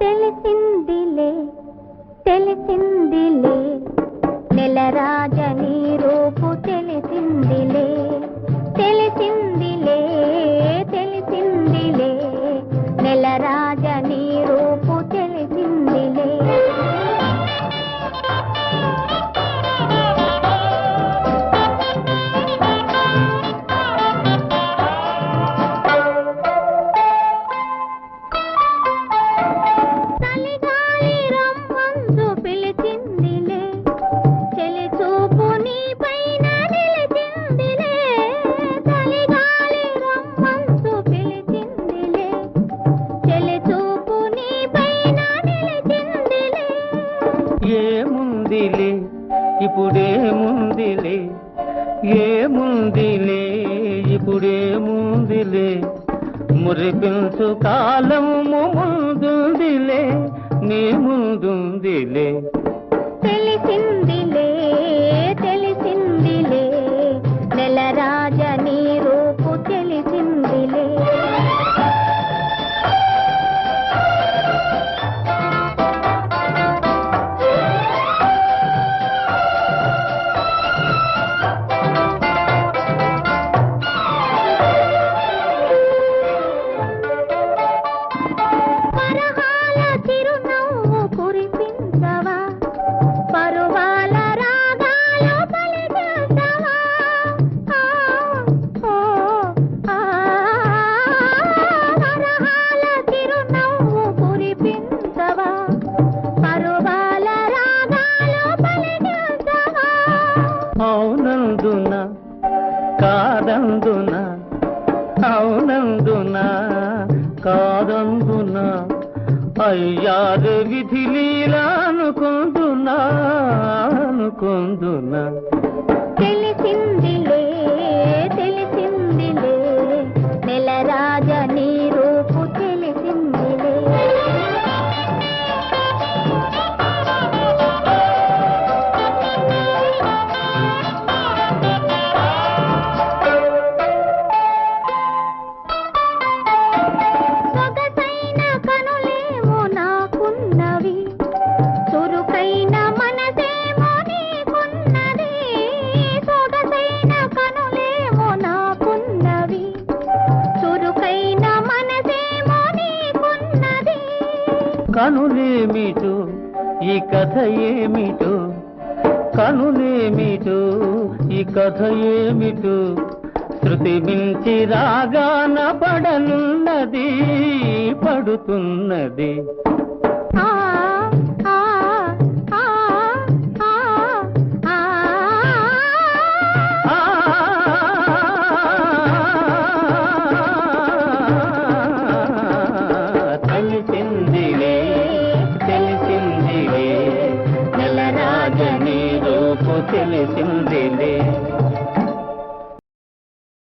తెలిసిందిలే తెలిసింది ఏముందిలే? ఇప్పుడేముందిలే? ఏముందిలే? ఇప్పుడేముందిలే? మురిపించు కాలము ముందుందిలే నీ ముందుందిలే. తెలిసింది కాదందున అవునందున కాదందున అయ్యారు విధి లీలా అనుకుందునా అనుకుందునా. తెలిసిందిలే కనులేమిటో? ఈ కథ ఏమిటో? కనులేమిటో? ఈ కథ ఏమిటో? శృతి మించి రాగాన పడనున్నది పడుతున్నది. सिले सिंधेले